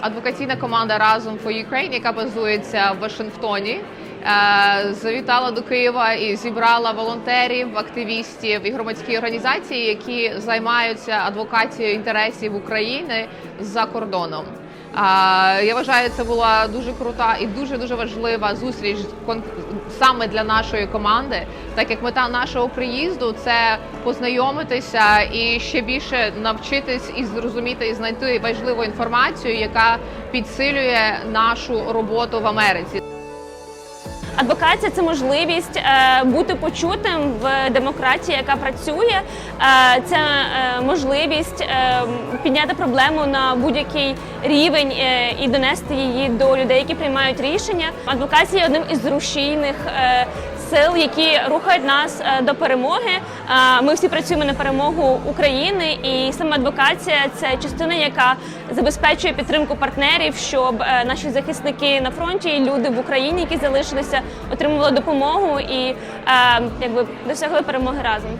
адвокаційна команда Разом for Ukraine, яка базується в Вашингтоні. е, Завітала до Києва і зібрала волонтерів, активістів і громадські організації, які займаються адвокацією інтересів України за кордоном. Я вважаю, це була дуже крута і дуже дуже важлива зустріч саме для нашої команди, так як мета нашого приїзду це познайомитися і ще більше навчитись і зрозуміти і знайти важливу інформацію, яка підсилює нашу роботу в Америці. Адвокація це можливість е, бути почутим в демократії, яка працює. Е, це е, можливість підняти проблему на будь-який рівень і донести її до людей, які приймають рішення. Адвокація одним із рушійних сил, які рухають нас е, до перемоги. Е, Ми всі працюємо на перемогу України, і саме адвокація це частина, яка забезпечує підтримку партнерів, щоб е, наші захисники на фронті і люди в Україні, які залишилися, отримували допомогу і якби досягли перемоги разом.